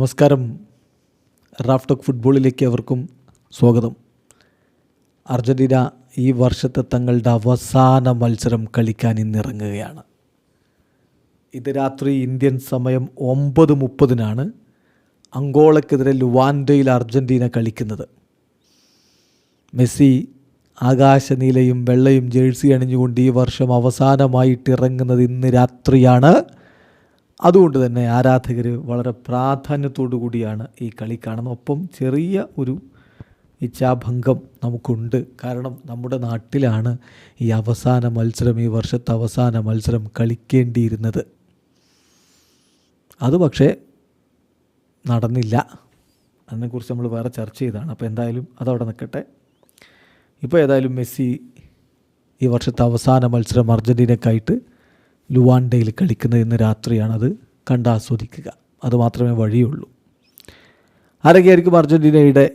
നമസ്കാരം. റാഫ്ടോക്ക് ഫുട്ബോളിലേക്ക് അവർക്കും സ്വാഗതം. അർജന്റീന ഈ വർഷത്തെ തങ്ങളുടെ അവസാന മത്സരം കളിക്കാൻ ഇന്നിറങ്ങുകയാണ്. ഇത് രാത്രി ഇന്ത്യൻ സമയം ഒമ്പത് മുപ്പതിനാണ് അങ്കോളക്കെതിരെ ലുവാൻഡയിൽ അർജന്റീന കളിക്കുന്നത്. മെസ്സി ആകാശനീലയും വെള്ളയും ജേഴ്സി അണിഞ്ഞുകൊണ്ട് ഈ വർഷം അവസാനമായിട്ട് ഇറങ്ങുന്നത് ഇന്ന് രാത്രിയാണ്. അതുകൊണ്ട് തന്നെ ആരാധകർ വളരെ പ്രാധാന്യത്തോടു കൂടിയാണ് ഈ കളി കാണുന്നത്. ഒപ്പം ചെറിയ ഒരു ഇച്ഛാഭംഗം നമുക്കുണ്ട്. കാരണം നമ്മുടെ നാട്ടിലാണ് ഈ അവസാന മത്സരം ഈ വർഷത്തെ അവസാന മത്സരം കളിക്കേണ്ടിയിരുന്നത്. അത് പക്ഷേ നടന്നില്ല. അതിനെക്കുറിച്ച് നമ്മൾ വേറെ ചർച്ച ചെയ്താണ് അപ്പോൾ എന്തായാലും അതവിടെ നിൽക്കട്ടെ. ഇപ്പോൾ ഏതായാലും മെസ്സി ഈ വർഷത്തെ അവസാന മത്സരം അർജന്റീനക്കായിട്ട് ലുവാൻഡയിൽ കളിക്കുന്നത് ഇന്ന് രാത്രിയാണത് കണ്ടാസ്വദിക്കുക. അത് മാത്രമേ വഴിയുള്ളൂ. ആരൊക്കെയായിരിക്കും അർജന്റീനയുടെ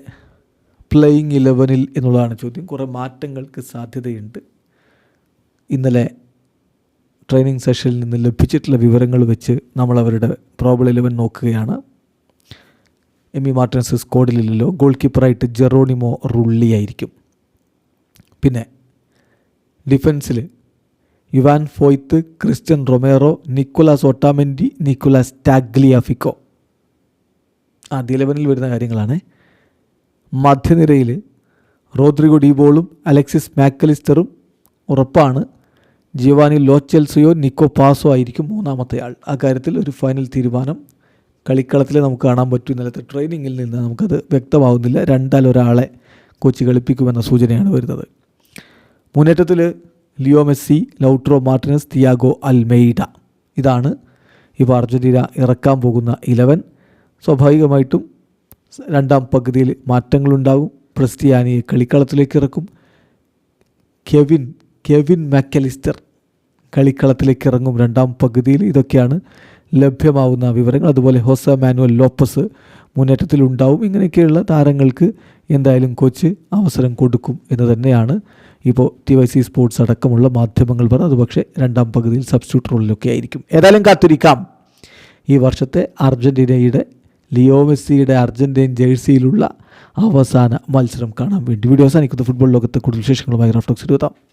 പ്ലേയിങ് ഇലവനിൽ എന്നുള്ളതാണ് ചോദ്യം. കുറേ മാറ്റങ്ങൾക്ക് സാധ്യതയുണ്ട്. ഇന്നലെ ട്രെയിനിങ് സെഷനിൽ നിന്ന് ലഭിച്ചിട്ടുള്ള വിവരങ്ങൾ വെച്ച് നമ്മൾ അവരുടെ പ്രോബിൾ ഇലവൻ നോക്കുകയാണ്. എം ഇ മാർട്ടിൻസ് സ്കോഡിലില്ലല്ലോ ഗോൾ കീപ്പറായിട്ട് ജെറോണിമോ റുള്ളി ആയിരിക്കും. പിന്നെ ഡിഫൻസിൽ Ivan Foyth Cristian Romero Nicolas Otamendi Nicolas Tagliafico. ആദ്യ ഇലവനിൽ വരുന്ന കാര്യങ്ങളാണ്. മധ്യനിരയിൽ റോദ്രിഗോ ഡീബോളും അലക്സിസ് മാക്കലിസ്റ്ററും ഉറപ്പാണ് ജിവാനി ലോച്ചെൽസിയോ നിക്കോ പാസോ ആയിരിക്കും മൂന്നാമത്തെ ആൾ. ആ കാര്യത്തിൽ ഒരു ഫൈനൽ തീരുമാനം കളിക്കളത്തിൽ നമുക്ക് കാണാൻ പറ്റും. ഇന്നലത്തെ ട്രെയിനിങ്ങിൽ നിന്ന് നമുക്കത് വ്യക്തമാവുന്നില്ല. രണ്ടാൽ ഒരാളെ കോച്ച് കളിപ്പിക്കുമെന്ന സൂചനയാണ് വരുന്നത്. മുന്നേറ്റത്തിൽ Leo Messi Lautaro Martinez Thiago Almada. ഇതാണ് ഇപ്പോൾ അർജന്റീന ഇറക്കാൻ പോകുന്ന ഇലവൻ സ്വാഭാവികമായിട്ടും രണ്ടാം പകുതിയിൽ മാറ്റങ്ങളുണ്ടാകും ക്രിസ്റ്റിയാനിയെ കളിക്കളത്തിലേക്ക് ഇറക്കും. കെവിൻ കെവിൻ മാക്കലിസ്റ്റർ കളിക്കളത്തിലേക്ക് ഇറങ്ങും രണ്ടാം പകുതിയിൽ. ഇതൊക്കെയാണ് ലഭ്യമാവുന്ന വിവരങ്ങൾ. അതുപോലെ ഹോസ മാനുവൽ ലോപ്പസ് മുന്നേറ്റത്തിലുണ്ടാവും. ഇങ്ങനെയൊക്കെയുള്ള താരങ്ങൾക്ക് എന്തായാലും കോച്ച് അവസരം കൊടുക്കും എന്ന് തന്നെയാണ് ഇപ്പോൾ ടി വൈ സി സ്പോർട്സ് അടക്കമുള്ള മാധ്യമങ്ങൾ പറഞ്ഞത്. അതുപക്ഷെ പക്ഷേ രണ്ടാം പകുതിയിൽ സബ്സ്റ്റിറ്റ്യൂട്ട് റോളിലൊക്കെ ആയിരിക്കും. ഏതായാലും കാത്തിരിക്കാം. ഈ വർഷത്തെ അർജന്റീനയുടെ ലിയോ മെസ്സിയുടെ അർജന്റീൻ ജേഴ്സിയിലുള്ള അവസാന മത്സരം കാണാൻ വേണ്ടി. വീഡിയോ അവസാനിക്കുന്ന. ഫുട്ബോൾ ലോകത്തെ കൂടുതൽ വിശേഷങ്ങളുമായി റഫ്ലക്സ് എടുത്താം